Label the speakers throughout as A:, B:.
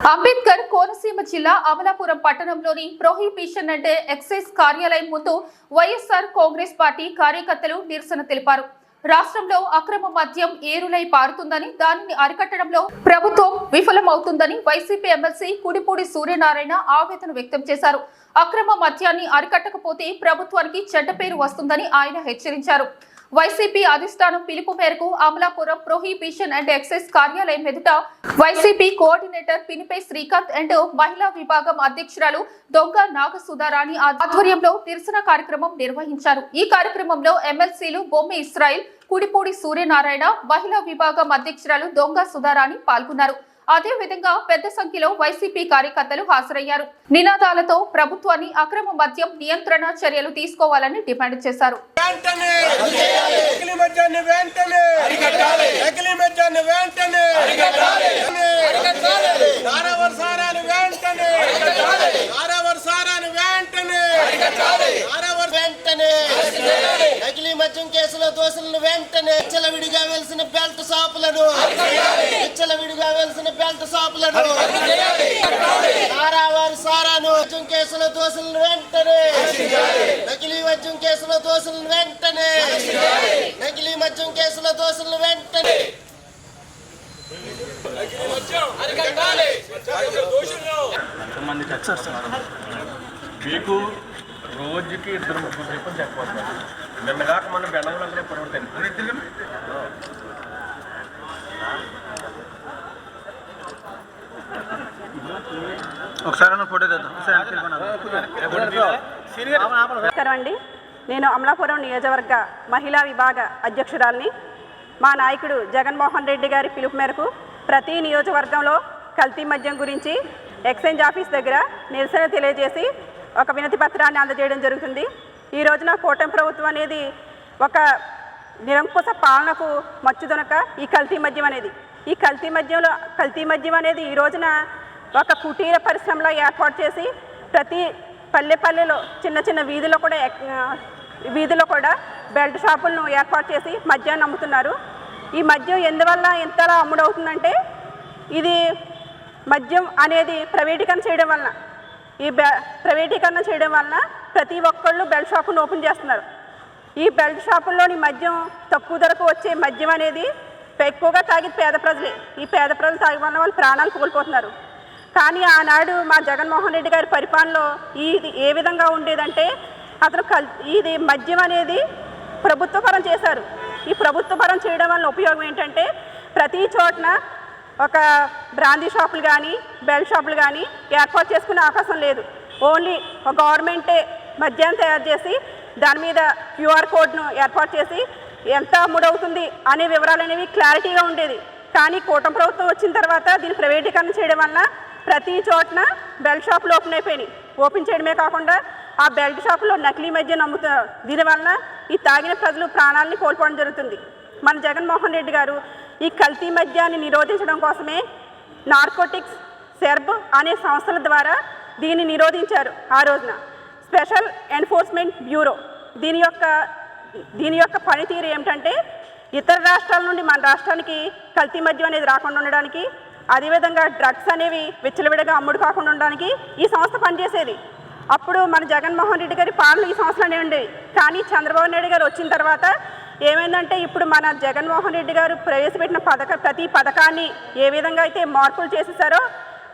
A: అంబేద్కర్ కోనసీమ జిల్లా అమలాపురం పట్టణంలోని ప్రొహిబిషన్ అంటే ఎక్సైజ్ కార్యాలయం ముందు వైఎస్ఆర్ కాంగ్రెస్ పార్టీ కార్యకర్తలు నిరసన తెలిపారు. రాష్ట్రంలో అక్రమ మద్యం ఏరులై పారుతుందని దానిని అరికట్టడంలో ప్రభుత్వం విఫలమవుతుందని వైసీపీ ఎమ్మెల్సీ కుడిపూడి సూర్యనారాయణ ఆవేదన వ్యక్తం చేశారు. అక్రమ మద్యాన్ని అరికట్టకపోతే ప్రభుత్వానికి చెడ్డ పేరు వస్తుందని ఆయన హెచ్చరించారు. వైసీపీ అధిష్టానం పిలుపు మేరకు అమలాపురం ప్రొహిబిషన్ అండ్ ఎక్సైజ్ కార్యాలయం ఎదుట YCP coordinator Pinipe Srikanth and మహిళా విభాగం అధ్యక్షురాలు దొంగ నాగసుధారాణి ఆధ్వర్యంలో నిరసన కార్యక్రమం నిర్వహించారు. ఈ కార్యక్రమంలో ఎమ్మెల్సీలు బొమ్మి ఇస్రాయిల్ కుడిపూడి సూర్యనారాయణ మహిళా విభాగం అధ్యక్షురాలు దొంగ సుధారాణి పాల్గొన్నారు. అదే విధంగా పెద్ద సంఖ్యలో వైసీపీ కార్యకర్తలు హాజరయ్యారు. నినాదాలతో ప్రభుత్వాన్ని అక్రమ మద్యం నియంత్రణ చర్యలు తీసుకోవాలని డిమాండ్ చేశారు.
B: వెంటనే! వెంటనే! వెంటనే! నకిలీ మద్యం కేసులో దోషులను వెంటనే విడిగా వెలిసిన బెల్ట్ షాపులను! విడిగా వెలిసిన బెల్ట్ షాపులను! నారావారి సారాను మద్యం కేసులో దోషులను వెంటనే! నకిలీ మద్యం కేసులో దోషులను వెంటనే! నకిలీ మద్యం కేసులో దోషులను వెంటనే!
C: ఎంతమంది చచ్చారు మీకు రోజుకి ఇద్దరు ముగ్గురు చెప్పని చెప్పవచ్చు నిన్న కాక మన ఒకసారి ఫోటో
D: నమస్కారం అండి. నేను అమలాపురం నియోజకవర్గ మహిళా విభాగ అధ్యక్షురాలిని. మా నాయకుడు జగన్మోహన్ రెడ్డి గారి పిలుపు మేరకు ప్రతి నియోజకవర్గంలో కల్తీ మద్యం గురించి ఎక్స్చేంజ్ ఆఫీస్ దగ్గర నిరసన తెలియజేసి ఒక వినతి పత్రాన్ని అందజేయడం జరుగుతుంది. ఈ రోజున కూటమి ప్రభుత్వం అనేది ఒక నిరంకుశ పాలనకు మచ్చుదొనక ఈ కల్తీ మద్యం అనేది. ఈ కల్తీ మద్యంలో కల్తీ మద్యం అనేది ఈ రోజున ఒక కుటీర పరిశ్రమలో ఏర్పాటు చేసి ప్రతి పల్లె పల్లెలో చిన్న చిన్న వీధిలో కూడా వీధిలో కూడా బెల్ట్ షాపులను ఏర్పాటు చేసి మద్యాన్ని అమ్ముతున్నారు. ఈ మద్యం ఎందువల్ల ఎంతలా అమ్ముడవుతుందంటే ఇది మద్యం అనేది ప్రైవేటీకరణ చేయడం వలన. ఈ బె ప్రైవేటీకరణ చేయడం వలన ప్రతి ఒక్కళ్ళు బెల్ట్ షాపును ఓపెన్ చేస్తున్నారు. ఈ బెల్ట్ షాపుల్లోని మద్యం తక్కువ ధరకు వచ్చే మద్యం అనేది ఎక్కువగా తాగేది పేద ప్రజలే. ఈ పేద ప్రజలు తాగి వలన వాళ్ళు ప్రాణాలు కోల్పోతున్నారు. కానీ ఆనాడు మా జగన్మోహన్ రెడ్డి గారి పరిపాలనలో ఇది ఏ విధంగా ఉండేదంటే అతను కల్ ఇది మద్యం అనేది ప్రభుత్వపరం చేశారు. ఈ ప్రభుత్వపరం చేయడం వల్ల ఉపయోగం ఏంటంటే ప్రతి చోటన ఒక బ్రాందీ షాపులు కానీ బెల్ట్ షాపులు కానీ ఏర్పాటు చేసుకునే అవకాశం లేదు. ఓన్లీ ఒక గవర్నమెంటే మద్యం తయారు చేసి దాని మీద క్యూఆర్ కోడ్ను ఏర్పాటు చేసి ఎంత అమ్ముడవుతుంది అనే వివరాలు అనేవి క్లారిటీగా ఉండేది. కానీ కూటమి ప్రభుత్వం వచ్చిన తర్వాత దీన్ని ప్రైవేటీకరణ చేయడం వల్ల ప్రతి చోటన బెల్ట్ షాపులు ఓపెన్ అయిపోయినాయి. ఓపెన్ చేయడమే కాకుండా ఆ బెల్ట్ షాపులో నకిలీ మద్యం అమ్ముతున్నారు దీనివల్ల ఈ తాగిన ప్రజలు ప్రాణాలని కోల్పోవడం జరుగుతుంది. మన జగన్మోహన్ రెడ్డి గారు ఈ కల్తీ మద్యాన్ని నిరోధించడం కోసమే నార్కోటిక్స్ సెర్బ్ అనే సంస్థల ద్వారా దీన్ని నిరోధించారు ఆ రోజున. Special enforcement bureau. దీని యొక్క దీని యొక్క పనితీరు ఏమిటంటే ఇతర రాష్ట్రాల నుండి మన రాష్ట్రానికి కల్తీ మద్యం అనేది రాకుండా ఉండడానికి అదేవిధంగా డ్రగ్స్ అనేవి విచ్చలవిడగా అమ్ముడు కాకుండా ఉండడానికి ఈ సంస్థ పనిచేసేది. అప్పుడు మన జగన్మోహన్ రెడ్డి గారి పాలన ఈ సంస్థలోనే ఉండేవి. కానీ చంద్రబాబు నాయుడు గారు వచ్చిన తర్వాత ఏమైందంటే ఇప్పుడు మన జగన్మోహన్ రెడ్డి గారు ప్రవేశపెట్టిన పథక ప్రతి పథకాన్ని ఏ విధంగా అయితే మార్పులు చేసేసారో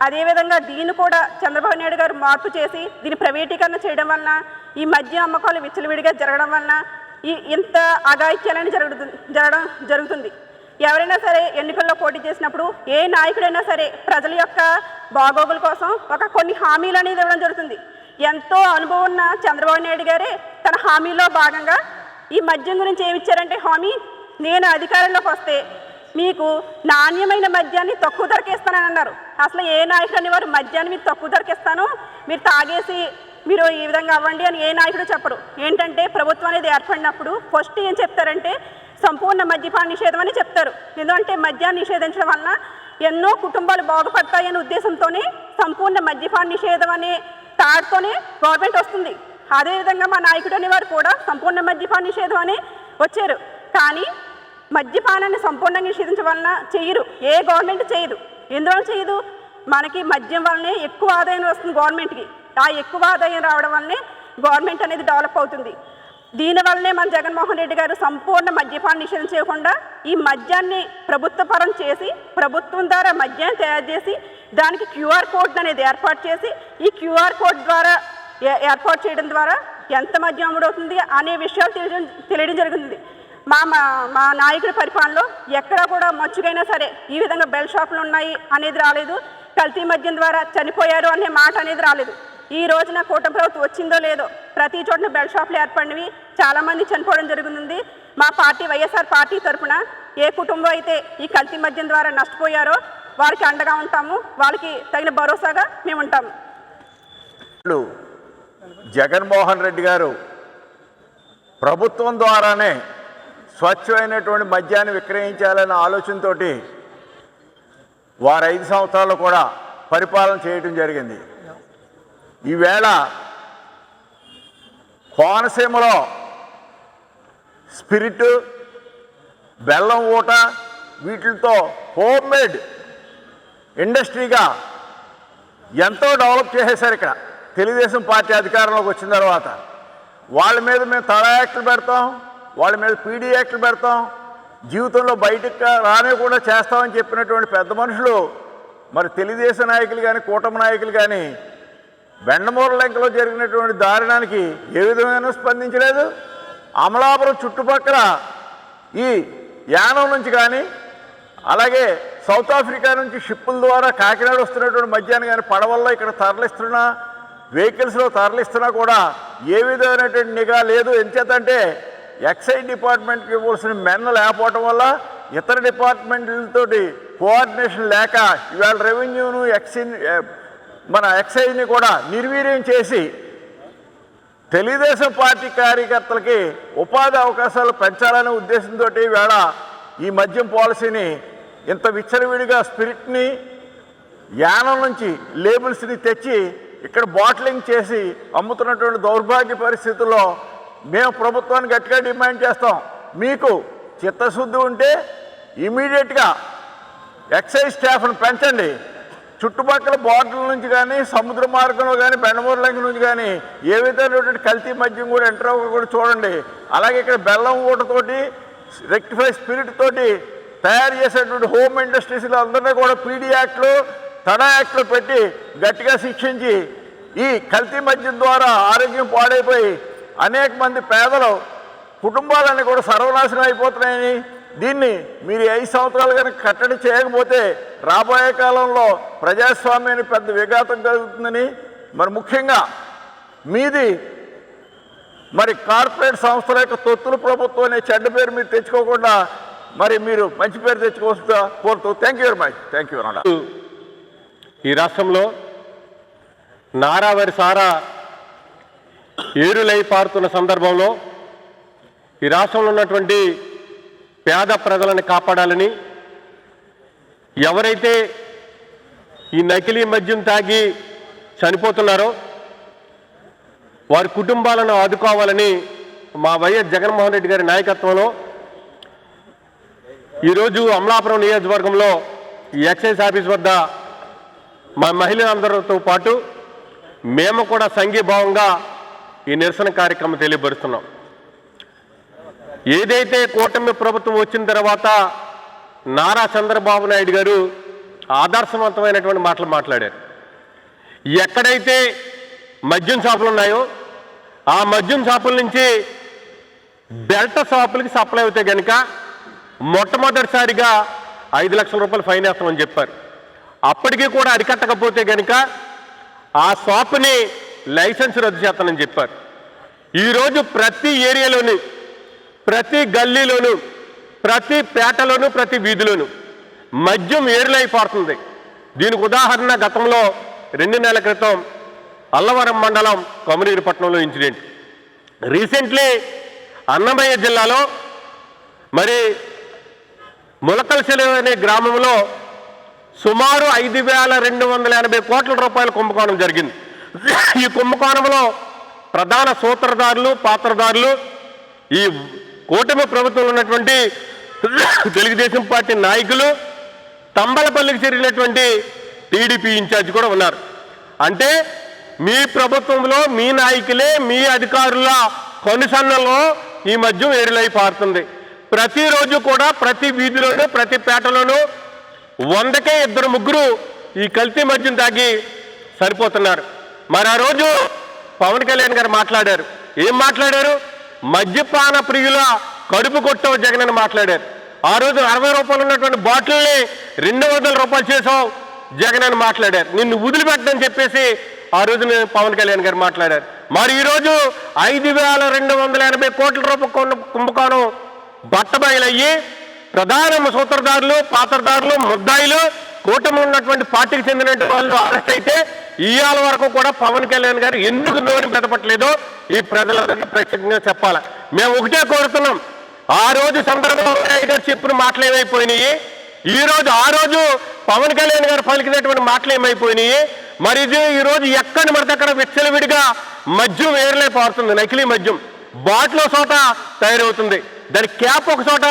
D: అదేవిధంగా దీన్ని కూడా చంద్రబాబు నాయుడు గారు మార్పు చేసి దీన్ని ప్రైవేటీకరణ చేయడం వలన ఈ మద్య అమ్మకాలు విచ్చలవిడిగా జరగడం వలన ఈ ఇంత అఘాయిత్యాలని జరుగుతుంది జరగడం జరుగుతుంది. ఎవరైనా సరే ఎన్నికల్లో పోటీ చేసినప్పుడు ఏ నాయకుడైనా సరే ప్రజల యొక్క బాగోగుల కోసం ఒక కొన్ని హామీలు అనేది ఇవ్వడం జరుగుతుంది. ఎంతో అనుభవం ఉన్న చంద్రబాబు నాయుడు గారే తన హామీలో భాగంగా ఈ మద్యం గురించి ఏమి ఇచ్చారంటే హామీ నేను అధికారంలోకి వస్తే మీకు నాణ్యమైన మద్యాన్ని తక్కువ ధరకి ఇస్తానని అన్నారు. అసలు ఏ నాయకుడు అనేవారు మద్యాన్ని మీకు తక్కువ ధరకి ఇస్తాను? మీరు తాగేసి మీరు ఈ విధంగా అవ్వండి అని ఏ నాయకుడు చెప్పరు ఏంటంటే ప్రభుత్వం అనేది ఏర్పడినప్పుడు ఫస్ట్ ఏం చెప్తారంటే సంపూర్ణ మద్యపాన నిషేధం అని చెప్తారు. ఎందుకంటే మద్యాన్ని నిషేధించడం వలన ఎన్నో కుటుంబాలు బాగుపడతాయనే ఉద్దేశంతోనే సంపూర్ణ మద్యపాన నిషేధం అనే తాడుతోనే గవర్నమెంట్ వస్తుంది. అదేవిధంగా మా నాయకుడు అనేవారు కూడా సంపూర్ణ మద్యపాన నిషేధం అని వచ్చారు. కానీ మద్యపానాన్ని సంపూర్ణంగా నిషేధించడం వలన చేయరు. ఏ గవర్నమెంట్ చేయదు. ఎందువల్ల చేయదు? మనకి మద్యం వల్లనే ఎక్కువ ఆదాయం వస్తుంది గవర్నమెంట్కి ఆ ఎక్కువ ఆదాయం రావడం వల్లనే గవర్నమెంట్ అనేది డెవలప్ అవుతుంది. దీనివల్లనే మన జగన్మోహన్ రెడ్డి గారు సంపూర్ణ మద్యపాన నిషేధం చేయకుండా ఈ మద్యాన్ని ప్రభుత్వ పరం చేసి ప్రభుత్వం ద్వారా మద్యాన్ని తయారు చేసి దానికి క్యూఆర్ కోడ్ అనేది ఏర్పాటు చేసి ఈ క్యూఆర్ కోడ్ ద్వారా ఏర్పాటు చేయడం ద్వారా ఎంత మద్యం అమ్ముడవుతుంది అనే విషయాలు తెలియడం తెలియడం జరుగుతుంది. మా మా మా నాయకుడి పరిపాలనలో ఎక్కడా కూడా మచ్చుకైనా సరే ఈ విధంగా బెల్ షాపులు ఉన్నాయి అనేది రాలేదు. కల్తీ మద్యం ద్వారా చనిపోయారు అనే మాట అనేది రాలేదు. ఈ రోజున కూటమి ప్రభుత్వం వచ్చిందో లేదో ప్రతి చోట బెల్ షాపులు ఏర్పడినవి చాలామంది చనిపోవడం జరుగుతుంది. మా పార్టీ వైఎస్ఆర్ పార్టీ తరఫున ఏ కుటుంబం అయితే ఈ కల్తీ మద్యం ద్వారా నష్టపోయారో వారికి అండగా ఉంటాము. వాళ్ళకి తగిన భరోసాగా మేము ఉంటాము.
E: జగన్మోహన్ రెడ్డి గారు ప్రభుత్వం ద్వారానే స్వచ్ఛమైనటువంటి మద్యాన్ని విక్రయించాలనే ఆలోచనతోటి వారు ఐదు సంవత్సరాలు కూడా పరిపాలన చేయటం జరిగింది. ఈవేళ కోనసీమలో స్పిరిట్ బెల్లం ఊట వీటితో హోమ్ మేడ్ ఇండస్ట్రీగా ఎంతో డెవలప్ చేసేసారు ఇక్కడ. తెలుగుదేశం పార్టీ అధికారంలోకి వచ్చిన తర్వాత వాళ్ళ మీద మేము తడ యాక్ట్లు పెడతాం వాళ్ళ మీద పీడీ యాక్ట్లు పెడతాం జీవితంలో బయటకు రా- రానే కూడా చేస్తామని చెప్పినటువంటి పెద్ద మనుషులు మరి తెలుగుదేశం నాయకులు కానీ కూటమి నాయకులు కానీ బెండమూర లెంకలో జరిగినటువంటి దారుణానికి ఏ విధమైన స్పందించలేదు. అమలాపురం చుట్టుపక్కల ఈ యానం నుంచి కానీ అలాగే సౌత్ ఆఫ్రికా నుంచి షిప్పుల ద్వారా కాకినాడ వస్తున్నటువంటి మధ్యాహ్నం కానీ పడవల్లో ఇక్కడ తరలిస్తున్నా వెహికల్స్లో తరలిస్తున్నా కూడా ఏ విధమైనటువంటి నిఘా లేదు. ఎంచేతంటే ఎక్సైజ్ డిపార్ట్మెంట్కి ఇవ్వాల్సిన మెన్న లేకపోవటం వల్ల ఇతర డిపార్ట్మెంట్లతోటి కోఆర్డినేషన్ లేక ఇవాళ రెవెన్యూను ఎక్సైజ్ మన ఎక్సైజ్ని కూడా నిర్వీర్యం చేసి తెలుగుదేశం పార్టీ కార్యకర్తలకి ఉపాధి అవకాశాలు పెంచాలనే ఉద్దేశంతో వేళ ఈ మద్యం పాలసీని ఇంత విచ్చలవిడిగా స్పిరిట్ని యానం నుంచి లేబుల్స్ని తెచ్చి ఇక్కడ బాటిలింగ్ చేసి అమ్ముతున్నటువంటి దౌర్భాగ్య పరిస్థితుల్లో మేము ప్రభుత్వాన్ని గట్టిగా డిమాండ్ చేస్తాం. మీకు చిత్తశుద్ధి ఉంటే ఇమీడియట్గా ఎక్సైజ్ స్టాఫ్ను పెంచండి. చుట్టుపక్కల బాటిల్ నుంచి కానీ సముద్ర మార్గంలో కానీ బెండమూరు నుంచి కానీ ఏ విధమైనటువంటి కల్తీ మద్యం కూడా ఎంటర్ కూడా చూడండి. అలాగే ఇక్కడ బెల్లం ఊటతోటి రెక్టిఫై స్పిరిట్ తోటి తయారు చేసేటువంటి హోమ్ ఇండస్ట్రీస్లో అందరినీ కూడా పీడీ యాక్ట్లు తడా యాక్ట్లు పెట్టి గట్టిగా శిక్షించి ఈ కల్తీ మద్యం ద్వారా ఆరోగ్యం పాడైపోయి అనేక మంది పేదలు కుటుంబాలన్నీ కూడా సర్వనాశనం అయిపోతున్నాయని దీన్ని మీరు ఐదు సంవత్సరాలు కనుక కట్టడి చేయకపోతే రాబోయే కాలంలో ప్రజాస్వామ్యానికి పెద్ద విఘాతం కలుగుతుందని మరి ముఖ్యంగా మీది మరి కార్పొరేట్ సంస్థల యొక్క తొత్తుల ప్రభుత్వం అనే చెడ్డ పేరు మీరు తెచ్చుకోకుండా మరి మీరు మంచి పేరు తెచ్చుకోవచ్చు కోరుతూ thank you very much. Thank you అన్నాడు
C: ఈ రాష్ట్రంలో నారావరి సారా ఏరులై పారుతున్న సందర్భంలో ఈ రాష్ట్రంలో ఉన్నటువంటి పేద ప్రజలను కాపాడాలని ఎవరైతే ఈ నకిలీ మద్యం తాగి చనిపోతున్నారో వారి కుటుంబాలను ఆదుకోవాలని మా వైఎస్ జగన్మోహన్ రెడ్డి గారి నాయకత్వంలో ఈరోజు అమలాపురం నియోజకవర్గంలో ఈ ఎక్సైజ్ ఆఫీస్ వద్ద మా మహిళలందరితో పాటు మేము కూడా సంఘీభావంగా ఈ నిరసన కార్యక్రమం తెలియపరుస్తున్నాం. ఏదైతే కూటమి ప్రభుత్వం వచ్చిన తర్వాత నారా చంద్రబాబు నాయుడు గారు ఆదర్శవంతమైనటువంటి మాటలు మాట్లాడారు. ఎక్కడైతే మద్యం షాపులు ఉన్నాయో ఆ మద్యం షాపుల నుంచి బెల్ట్ షాపులకి సప్లై అవుతే కనుక మొట్టమొదటిసారిగా ఐదు లక్షల రూపాయలు ఫైన్ వేస్తామని చెప్పారు. అప్పటికీ కూడా అరికట్టకపోతే కనుక ఆ షాపుని లైసెన్స్ రద్దు చేస్తానని చెప్పారు. ఈరోజు ప్రతి ఏరియాలోని ప్రతి గల్లీలోను ప్రతి పేటలోను ప్రతి వీధిలోను మద్యం ఏరులైపోతుంది దీనికి ఉదాహరణ గతంలో రెండు నెలల క్రితం అల్లవరం మండలం కొమరీపట్నంలో ఇన్సిడెంట్. రీసెంట్లీ అన్నమయ్య జిల్లాలో మరి ములకల్సెలు అనే గ్రామంలో సుమారు ఐదు వేల రెండు వందల ఎనభై కోట్ల రూపాయల కుంభకోణం జరిగింది. ఈ కుంభకోణంలో ప్రధాన సూత్రధారులు పాత్రధారులు ఈ కూటమి ప్రభుత్వంలో ఉన్నటువంటి తెలుగుదేశం పార్టీ నాయకులు తంబలపల్లికి చేరినటువంటి టీడీపీ ఇన్ఛార్జ్ కూడా ఉన్నారు. అంటే మీ ప్రభుత్వంలో మీ నాయకులే మీ అధికారుల కనుసన్నలో ఈ మధ్య ఏరులై పారుతుంది. ప్రతిరోజు కూడా ప్రతి వీధిలోనూ ప్రతి పేటలోనూ వందకే ఇద్దరు ముగ్గురు ఈ కల్తీ మద్యం తాగి సరిపోతున్నారు. మరి ఆ రోజు పవన్ కళ్యాణ్ గారు మాట్లాడారు. ఏం మాట్లాడారు? మద్యపాన ప్రియుల కడుపు కొట్టవు జగన్ అని మాట్లాడారు. ఆ రోజు అరవై రూపాయలు ఉన్నటువంటి బాటిల్ని రెండు వందల రూపాయలు చేసావు జగన్ అని మాట్లాడారు. నిన్ను వదిలిపెట్టని చెప్పేసి ఆ రోజు నేను పవన్ కళ్యాణ్ గారు మాట్లాడారు. మరి ఈరోజు ఐదు వేల రెండు వందల ఎనభై కోట్ల రూపాయల కుంభకోణం బట్టబయలయ్యి ప్రధాన సూత్రధారులు పాత్రధారులు ముద్దాయిలు కూటమి ఉన్నటువంటి పార్టీకి చెందిన వాళ్ళు అరెస్ట్ అయితే ఇవాళ వరకు కూడా పవన్ కళ్యాణ్ గారు ఎందుకు నోరు మెదపట్లేదో? ఈ ప్రజలందరికీ ప్రత్యేకంగా చెప్పాలి. మేము ఒకటే కోరుతున్నాం. ఆ రోజు సందర్భంలో గారు చెప్పిన మాటలు ఏమైపోయినాయి? ఈ రోజు ఆ రోజు పవన్ కళ్యాణ్ గారు పలికినటువంటి మాటలు ఏమైపోయినాయి? మరి ఇది ఈరోజు ఎక్కడ పడితే అక్కడ విచ్చలవిడిగా మద్యం వేరలే పారుతుంది. నకిలీ మద్యం. బాటిలో సోట చోట తయారవుతుంది. దాని క్యాప్ ఒక చోట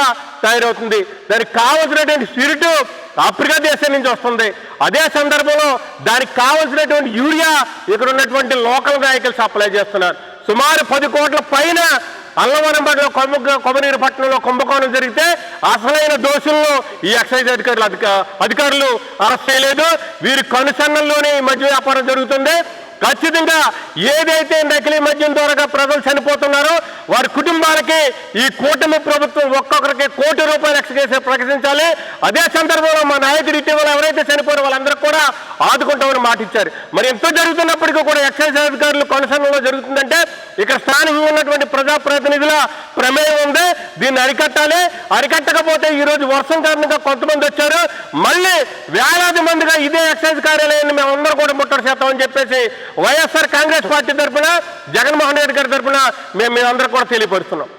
C: తయారవుతుంది. దానికి కావలసినటువంటి స్పిరిట్ ఆఫ్రికా దేశం నుంచి వస్తుంది. అదే సందర్భంలో దానికి కావలసినటువంటి యూరియా ఇక్కడ ఉన్నటువంటి లోకల్ నాయకులు సప్లై చేస్తున్నారు. సుమారు పది కోట్ల పైన అల్లవరంబడిలో కొమ్మ కొమ్మనీరు పట్టణంలో కుంభకోణం జరిగితే అసలైన దోషులను ఈ ఎక్సైజ్ అధికారులు అధికారులు అరెస్ట్ చేయలేదు. వీరి కనుసన్నల్లోనే ఈ మద్య వ్యాపారం జరుగుతుంది. ఖచ్చితంగా ఏదైతే నకిలీ మద్యం ద్వారా ప్రజలు చనిపోతున్నారో వారి కుటుంబాలకి ఈ కూటమి ప్రభుత్వం ఒక్కొక్కరికి కోటి రూపాయలు ఎక్స్కేసి ప్రకటించాలి. అదే సందర్భంలో మా నాయకుడు ఇటీవల ఎవరైతే చనిపోయారో వాళ్ళందరూ కూడా ఆదుకుంటామని మాట ఇచ్చారు మరి ఎంతో జరుగుతున్నప్పటికీ కూడా ఎక్సైజ్ అధికారులు కొనసాగంలో జరుగుతుందంటే ఇక్కడ స్థానికంగా ఉన్నటువంటి ప్రజాప్రతినిధుల ప్రమేయం ఉంది. దీన్ని అరికట్టాలి. అరికట్టకపోతే ఈరోజు వర్షం కారణంగా కొంతమంది వచ్చారు. మళ్ళీ వేలాది మందిగా ఇదే ఎక్సైజ్ కార్యాలయాన్ని మేము అందరూ కూడా ముట్టడి చేస్తామని చెప్పేసి వైఎస్ఆర్ కాంగ్రెస్ పార్టీ తరఫున జగన్మోహన్ రెడ్డి గారి తరఫున మేము మేమందరూ కూడా తెలియపరుస్తున్నాం.